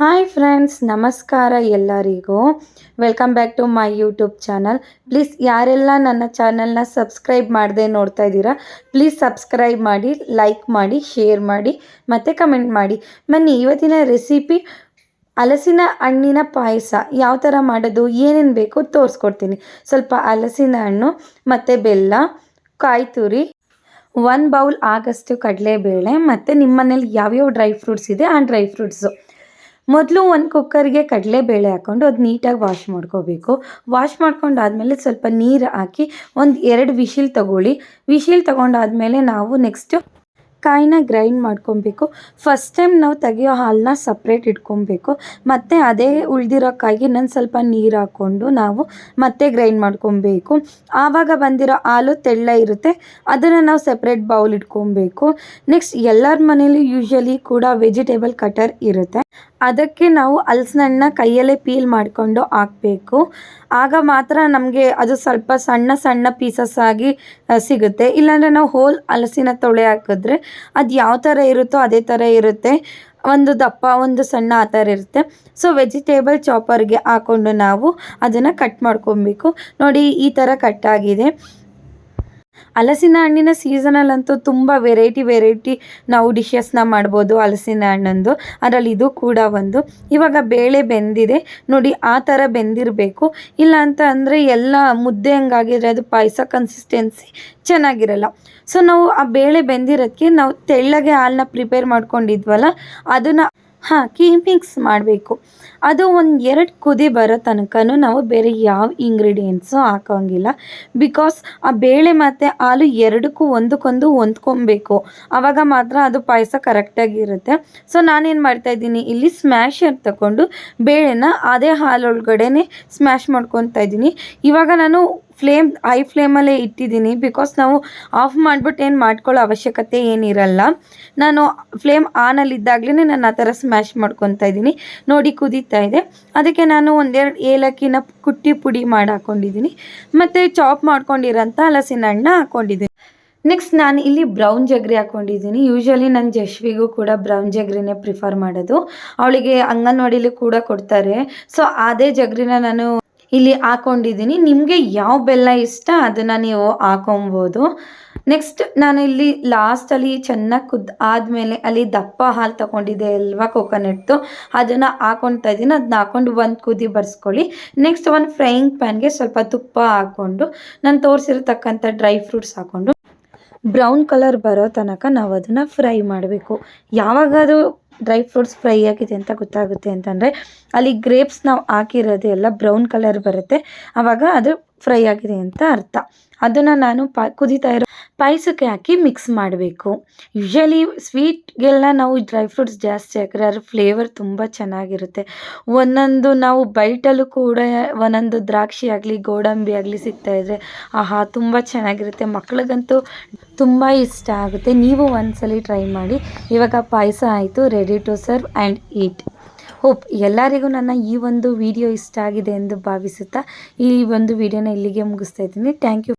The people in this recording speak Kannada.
ಹಾಯ್ ಫ್ರೆಂಡ್ಸ್ ನಮಸ್ಕಾರ ಎಲ್ಲರಿಗೂ. Welcome back to my YouTube channel please ಯಾರೆಲ್ಲ ನನ್ನ ಚಾನಲ್ನ ಸಬ್ಸ್ಕ್ರೈಬ್ ಮಾಡದೆ ನೋಡ್ತಾ ಇದ್ದೀರಾ ಪ್ಲೀಸ್ ಸಬ್ಸ್ಕ್ರೈಬ್ ಮಾಡಿ ಲೈಕ್ ಮಾಡಿ ಶೇರ್ ಮಾಡಿ, ಮತ್ತು ಕಮೆಂಟ್ ಮಾಡಿ. ಬನ್ನಿ, ಇವತ್ತಿನ ರೆಸಿಪಿ ಹಲಸಿನ ಹಣ್ಣಿನ ಪಾಯಸ. ಯಾವ ಥರ ಮಾಡೋದು, ಏನೇನು ಬೇಕು ತೋರಿಸ್ಕೊಡ್ತೀನಿ. ಸ್ವಲ್ಪ ಹಲಸಿನ ಹಣ್ಣು, ಮತ್ತು ಬೆಲ್ಲ ಕಾಯಿ ತುರಿ ಒನ್ ಬೌಲ್ ಆಗಷ್ಟು ಕಡಲೆಬೇಳೆ, ಮತ್ತು ನಿಮ್ಮ ಮನೇಲಿ ಯಾವ್ಯಾವ ಡ್ರೈ ಫ್ರೂಟ್ಸ್ ಇದೆ ಆ ಡ್ರೈ ಫ್ರೂಟ್ಸು ಮೊದಲು ಒಂದು ಕುಕ್ಕರ್ಗೆ ಕಡಲೆಬೇಳೆ ಹಾಕ್ಕೊಂಡು ಅದು ನೀಟಾಗಿ ವಾಶ್ ಮಾಡ್ಕೋಬೇಕು. ವಾಶ್ ಮಾಡ್ಕೊಂಡಾದ್ಮೇಲೆ ಸ್ವಲ್ಪ ನೀರು ಹಾಕಿ ಒಂದು ಎರಡು ವಿಶಿಲ್ ತಗೊಳ್ಳಿ. ವಿಶಿಲ್ ತಗೊಂಡಾದ್ಮೇಲೆ ನಾವು ನೆಕ್ಸ್ಟು ಕಾಯಿನ ಗ್ರೈಂಡ್ ಮಾಡ್ಕೊಬೇಕು. ಫಸ್ಟ್ ಟೈಮ್ ನಾವು ತೆಗಿಯೋ ಹಾಲನ್ನ ಸಪ್ರೇಟ್ ಇಟ್ಕೊಬೇಕು. ಮತ್ತು ಅದೇ ಉಳಿದಿರೋ ಕಾಯಿಗೆ ಇನ್ನೊಂದು ಸ್ವಲ್ಪ ನೀರು ಹಾಕ್ಕೊಂಡು ನಾವು ಮತ್ತೆ ಗ್ರೈಂಡ್ ಮಾಡ್ಕೊಬೇಕು. ಆವಾಗ ಬಂದಿರೋ ಹಾಲು ತೆಳ್ಳ ಇರುತ್ತೆ. ಅದನ್ನು ನಾವು ಸಪ್ರೇಟ್ ಬೌಲ್ ಇಟ್ಕೊಬೇಕು. ನೆಕ್ಸ್ಟ್ ಎಲ್ಲರ ಮನೇಲಿ ಯೂಶ್ವಲಿ ಕೂಡ ವೆಜಿಟೇಬಲ್ ಕಟರ್ ಇರುತ್ತೆ. ಅದಕ್ಕೆ ನಾವು ಹಲ್ಸಿನ ಕೈಯಲ್ಲೇ ಪೀಲ್ ಮಾಡಿಕೊಂಡು ಹಾಕಬೇಕು. ಆಗ ಮಾತ್ರ ನಮಗೆ ಅದು ಸ್ವಲ್ಪ ಸಣ್ಣ ಸಣ್ಣ ಪೀಸಸ್ ಆಗಿ ಸಿಗುತ್ತೆ. ಇಲ್ಲಾಂದರೆ ನಾವು ಹೋಲ್ ಹಲಸಿನ ತೊಳೆ ಹಾಕಿದ್ರೆ ಅದು ಯಾವ ಥರ ಇರುತ್ತೋ ಅದೇ ಥರ ಇರುತ್ತೆ. ಒಂದು ದಪ್ಪ, ಒಂದು ಸಣ್ಣ ಆ ಥರ ಇರುತ್ತೆ. ಸೊ ವೆಜಿಟೇಬಲ್ ಚಾಪರ್ಗೆ ಹಾಕ್ಕೊಂಡು ನಾವು ಅದನ್ನು ಕಟ್ ಮಾಡ್ಕೊಬೇಕು. ನೋಡಿ ಈ ಥರ ಕಟ್ಟಾಗಿದೆ ಹಲಸಿನ ಹಣ್ಣಿನ ಸೀಸನಲ್ಲಂತೂ ತುಂಬ ವೆರೈಟಿ ವೆರೈಟಿ ನಾವು ಡಿಶಸ್ನ ಮಾಡ್ಬೋದು ಹಲಸಿನ ಹಣ್ಣಂದು. ಅದರಲ್ಲಿ ಇದು ಕೂಡ ಒಂದು. ಇವಾಗ ಬೇಳೆ ಬೆಂದಿದೆ. ನೋಡಿ ಆ ಥರ ಬೆಂದಿರಬೇಕು. ಇಲ್ಲ ಅಂತ ಅಂದರೆ ಎಲ್ಲ ಮುದ್ದೆ ಹಂಗಾಗಿದ್ರೆ ಅದು ಪಾಯಸ ಕನ್ಸಿಸ್ಟೆನ್ಸಿ ಚೆನ್ನಾಗಿರಲ್ಲ. ಸೊ ನಾವು ಆ ಬೇಳೆ ಬೆಂದಿರೋದಕ್ಕೆ ನಾವು ತೆಳ್ಳಗೆ ಹಾಲನ್ನ ಪ್ರಿಪೇರ್ ಮಾಡ್ಕೊಂಡಿದ್ವಲ್ಲ, ಅದನ್ನು ಹಾಕಿ ಮಿಕ್ಸ್ ಮಾಡಬೇಕು. ಅದು ಒಂದು ಎರಡು ಕುದಿ ಬರೋ ತನಕ ನಾವು ಬೇರೆ ಯಾವ ಇಂಗ್ರೀಡಿಯೆಂಟ್ಸು ಹಾಕೋಂಗಿಲ್ಲ. ಬಿಕಾಸ್ ಆ ಬೇಳೆ ಮತ್ತು ಹಾಲು ಎರಡಕ್ಕೂ ಒಂದಕ್ಕೊಂದು ಹೊಂದ್ಕೊಬೇಕು. ಆವಾಗ ಮಾತ್ರ ಅದು ಪಾಯಸ ಕರೆಕ್ಟಾಗಿರುತ್ತೆ ಸೊ ನಾನೇನು ಮಾಡ್ತಾಯಿದ್ದೀನಿ ಇಲ್ಲಿ ಸ್ಮ್ಯಾಶರ್ ತಗೊಂಡು ಬೇಳೆನ ಅದೇ ಹಾಲೊಳಗಡೆ ಸ್ಮ್ಯಾಶ್ ಮಾಡ್ಕೊತಾ ಇದ್ದೀನಿ. ಇವಾಗ ನಾನು ಫ್ಲೇಮ್ ಹೈ ಫ್ಲೇಮಲ್ಲೇ ಇಟ್ಟಿದ್ದೀನಿ. ಬಿಕಾಸ್ ನಾವು ಆಫ್ ಮಾಡಿಬಿಟ್ಟು ಏನು ಮಾಡ್ಕೊಳ್ಳೋ ಅವಶ್ಯಕತೆ ಏನಿರಲ್ಲ. ನಾನು ಫ್ಲೇಮ್ ಆನಲ್ಲಿದ್ದಾಗಲೇ ನಾನು ಆ ಥರ ಸ್ಮ್ಯಾಶ್ ಮಾಡ್ಕೊತಾ ಇದ್ದೀನಿ. ನೋಡಿ ಕುದೀತಾ ಇದೆ. ಅದಕ್ಕೆ ನಾನು ಒಂದೆರಡು ಏಲಕ್ಕಿನ ಕುಟ್ಟಿ ಪುಡಿ ಮಾಡಿ ಹಾಕ್ಕೊಂಡಿದ್ದೀನಿ ಮತ್ತು ಚಾಪ್ ಮಾಡ್ಕೊಂಡಿರೋಂಥ ಹಲಸಿನ ಹಣ್ಣು ಹಾಕ್ಕೊಂಡಿದ್ದೀನಿ ನೆಕ್ಸ್ಟ್ ನಾನು ಇಲ್ಲಿ ಬ್ರೌನ್ ಜಗ್ರಿ ಹಾಕ್ಕೊಂಡಿದ್ದೀನಿ ಯೂಶ್ವಲಿ ನನ್ನ ಜಶ್ವಿಗೂ ಕೂಡ ಬ್ರೌನ್ ಜಗ್ರಿನೇ ಪ್ರಿಫರ್ ಮಾಡೋದು. ಅವಳಿಗೆ ಅಂಗನವಾಡಿಲಿ ಕೂಡ ಕೊಡ್ತಾರೆ. ಸೊ ಅದೇ ಜಗ್ರಿನ ನಾನು ಇಲ್ಲಿ ಹಾಕೊಂಡಿದ್ದೀನಿ. ನಿಮಗೆ ಯಾವ ಬೆಲ್ಲ ಇಷ್ಟ ಅದನ್ನು ನೀವು ಹಾಕೊಬೋದು. ನೆಕ್ಸ್ಟ್ ನಾನು ಇಲ್ಲಿ ಲಾಸ್ಟಲ್ಲಿ ಚೆನ್ನಾಗಿ ಕುದ್ದು ಆದಮೇಲೆ ಅಲ್ಲಿ ದಪ್ಪ ಹಾಲು ತಗೊಂಡಿದ್ದೆ ಅಲ್ವಾ ಕೊಕೊನೆಟ್ದು ಅದನ್ನು ಹಾಕೊತಾ ಇದ್ದೀನಿ. ಅದನ್ನ ಹಾಕೊಂಡು ಒಂದು ಕುದಿ ಬರ್ಸ್ಕೊಳ್ಳಿ. ನೆಕ್ಸ್ಟ್ ಒಂದು ಫ್ರೈಯಿಂಗ್ ಪ್ಯಾನ್ಗೆ ಸ್ವಲ್ಪ ತುಪ್ಪ ಹಾಕ್ಕೊಂಡು ನಾನು ತೋರಿಸಿರ್ತಕ್ಕಂಥ ಡ್ರೈ ಫ್ರೂಟ್ಸ್ ಹಾಕ್ಕೊಂಡು ಬ್ರೌನ್ ಕಲರ್ ಬರೋ ತನಕ ನಾವು ಅದನ್ನು ಫ್ರೈ ಮಾಡಬೇಕು. ಯಾವಾಗ ಅದು ಡ್ರೈ ಫ್ರೂಟ್ಸ್ ಫ್ರೈ ಆಗಿದೆ ಅಂತ ಗೊತ್ತಾಗುತ್ತೆ ಅಂತಂದರೆ ಅಲ್ಲಿ ಗ್ರೇಪ್ಸ್ ನಾವು ಹಾಕಿರೋದು ಎಲ್ಲ ಬ್ರೌನ್ ಕಲರ್ ಬರುತ್ತೆ. ಆವಾಗ ಅದು ಫ್ರೈ ಆಗಿದೆ ಅಂತ ಅರ್ಥ. ಅದನ್ನು ನಾನು ಪಾ ಕುದೀತಾ ಇರೋ ಪಾಯಸಕ್ಕೆ ಹಾಕಿ ಮಿಕ್ಸ್ ಮಾಡಬೇಕು. ಯೂಶಲಿ ಸ್ವೀಟ್ಗೆಲ್ಲ ನಾವು ಡ್ರೈ ಫ್ರೂಟ್ಸ್ ಜಾಸ್ತಿ ಹಾಕಿದ್ರೆ ಅದ್ರ ಫ್ಲೇವರ್ ತುಂಬ ಚೆನ್ನಾಗಿರುತ್ತೆ. ಒಂದೊಂದು ನಾವು ಬೈಟಲ್ಲೂ ಕೂಡ ಒಂದೊಂದು ದ್ರಾಕ್ಷಿ ಆಗಲಿ, ಗೋಡಂಬಿ ಆಗಲಿ ಸಿಗ್ತಾಯಿದ್ರೆ ಆಹಾ ತುಂಬ ಚೆನ್ನಾಗಿರುತ್ತೆ. ಮಕ್ಳಿಗಂತೂ ತುಂಬ ಇಷ್ಟ ಆಗುತ್ತೆ. ನೀವು ಒಂದ್ಸಲಿ ಟ್ರೈ ಮಾಡಿ. ಇವಾಗ ಪಾಯಸ ಆಯಿತು ready to serve and eat hope ಎಲ್ಲರಿಗೂ ನನ್ನ ಈ ಒಂದು ವಿಡಿಯೋ ಇಷ್ಟ ಆಗಿದೆ ಎಂದು ಭಾವಿಸುತ್ತಾ ಈ ಒಂದು ವಿಡಿಯೋನ ಇಲ್ಲಿಗೆ ಮುಗಿಸ್ತಾ ಇದ್ದೀನಿ. Thank you